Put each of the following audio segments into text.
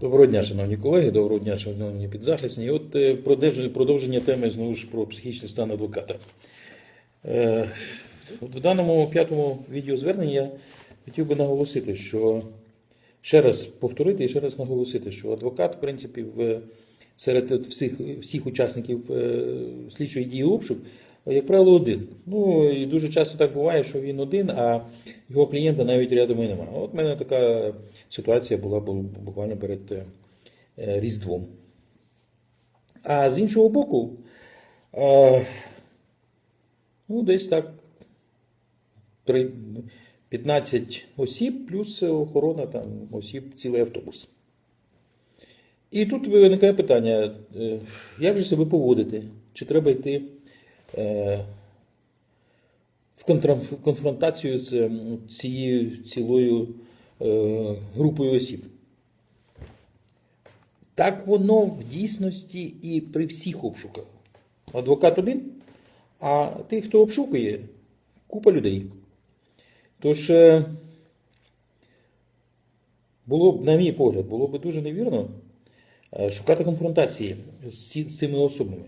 Доброго дня, шановні колеги, доброго дня, шановні підзахисні. От е, продовження, теми знову ж про психічний стан адвоката. Е, от В даному п'ятому відеозверненні я хотів би наголосити, що ще раз повторити і ще раз наголосити, що адвокат, в принципі, в, серед всіх, всіх учасників е, слідчої дії обшук, як правило, один. Ну і дуже часто так буває, що він один, а його клієнта навіть рядом і немає. От в мене така ситуація була буквально перед е, Різдвом. А з іншого боку, е, ну, десь так 15 осіб, плюс охорона там осіб, цілий автобус. І тут виникає питання, е, як же себе поводити? Чи треба йти в в конфронтацію з цією цілою е, групою осіб? Так воно в дійсності і при всіх обшуках. Адвокат один, а тих, хто обшукує, купа людей. Тож, е, було б, на мій погляд, було б дуже невірно е, шукати конфронтації з цими особами.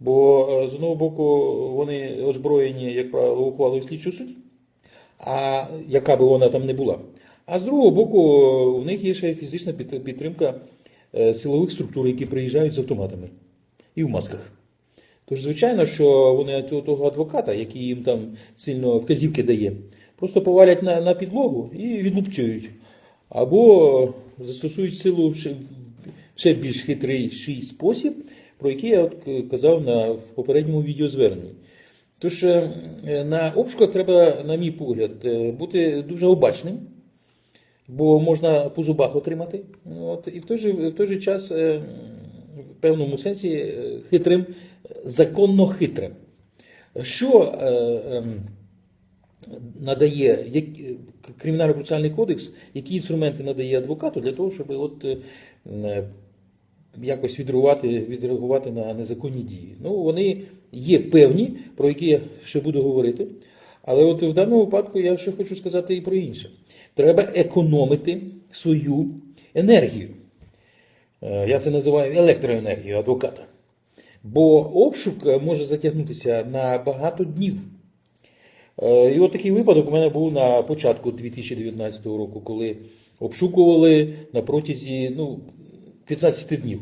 Бо е, з одного боку вони озброєні, як правило, ухвалою слідчого судді, а яка би вона там не була. А з другого боку, в них є ще фізична підтримка е, силових структур, які приїжджають з автоматами і в масках. Тож, звичайно, що вони того- адвоката, який їм там сильно вказівки дає, просто повалять на, на підлогу і відлупцюють. Або застосують силу ще, ще більш хитрий спосіб, про який я от казав на, в попередньому відеозверненні. Тож е, е, на обшуках треба, на мій погляд, е, бути дуже обачним, бо можна по зубах отримати. От, і в той же, в той же час, е, в певному сенсі, е, хитрим, законно хитрим. Що е, ем, надає кримінально процесуальний кодекс, які інструменти надає адвокату для того, щоб от, е, е, якось відреагувати, відреагувати на незаконні дії. Ну, вони є певні, про які я ще буду говорити. Але от в даному випадку я ще хочу сказати і про інше. Треба економити свою енергію. Е, Я це називаю електроенергією адвоката. Бо обшук е, може затягнутися на багато днів. Е, І от такий випадок у мене був на початку 2019 року, коли обшукували на протязі ну, 15 днів.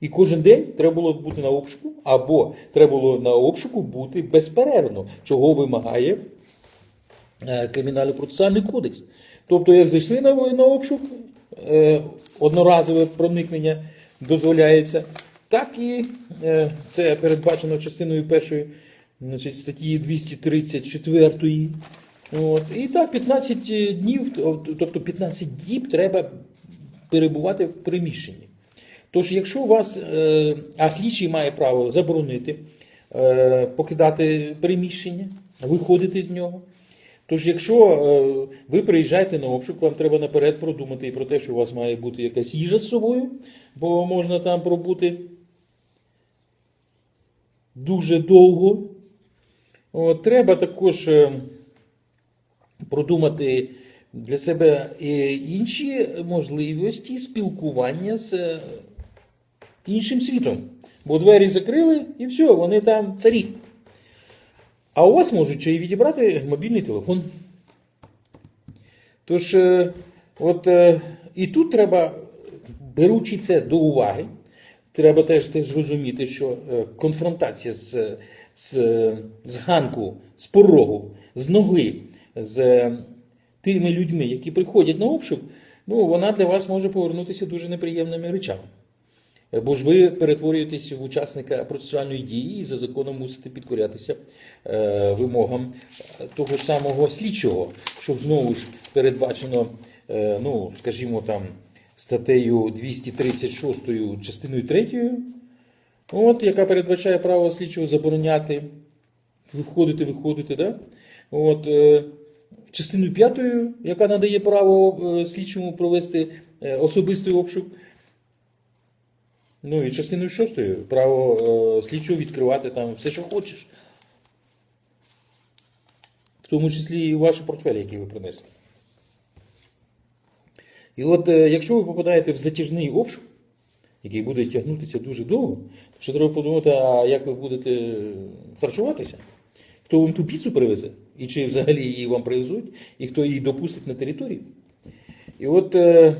І кожен день треба було бути на обшуку, або треба було на обшуку бути безперервно, чого вимагає е, Кримінально-процесуальний кодекс. Тобто, як зайшли на, на обшук, е, одноразове проникнення дозволяється, так і е, це передбачено частиною першої значить, статті 234. От. І так, 15 днів, тобто 15 діб треба перебувати в приміщенні. Тож, якщо у вас, е, а слідчий має право заборонити е, покидати приміщення, виходити з нього. Тож, якщо е, ви приїжджаєте на обшук, вам треба наперед продумати і про те, що у вас має бути якась їжа з собою, бо можна там пробути дуже довго. Треба також продумати для себе е, інші можливості спілкування з е, іншим світом. Бо двері закрили і все, вони там царі. А у вас можуть й відібрати мобільний телефон. Тож, е, от і тут треба, беручи це до уваги, треба теж, теж розуміти, що конфронтація з, з, з ганку, з порогу, з ноги, з тими людьми, які приходять на обшук, ну, вона для вас може повернутися дуже неприємними речами. Бо ж ви перетворюєтесь в учасника процесуальної дії і за законом мусите підкорятися е, вимогам того ж самого слідчого, що знову ж передбачено, е, ну, скажімо там, статтею 236 частиною 3, от, яка передбачає право слідчого забороняти виходити, виходити, да? От, е, частиною 5, яка надає право е, слідчому провести е, особистий обшук. Ну і частиною шостою право е, слідчого відкривати там все, що хочеш. В тому числі і ваші портфелі, які ви принесли. І от якщо ви попадаєте в затяжний обшук, який буде тягнутися дуже довго, то треба подумати, а як ви будете харчуватися? Хто вам ту піцу привезе? І чи взагалі її вам привезуть, і хто її допустить на територію? І от е,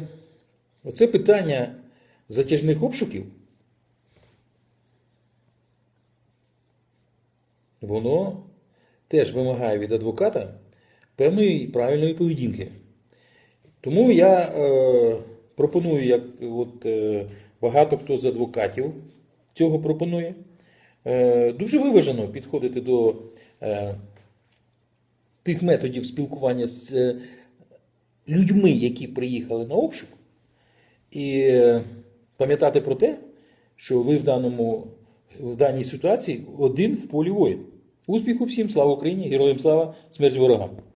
оце питання затяжних обшуків, воно теж вимагає від адвоката певної правильної поведінки. Тому я е, пропоную, як от, е, багато хто з адвокатів цього пропонує, е, дуже виважено підходити до тих методів спілкування з е, людьми, які приїхали на обшук, і е, пам'ятати про те, що ви в, даному, в даній ситуації один в полі воїн. Успіху всім, слава Україні, героям слава, смерть ворогам!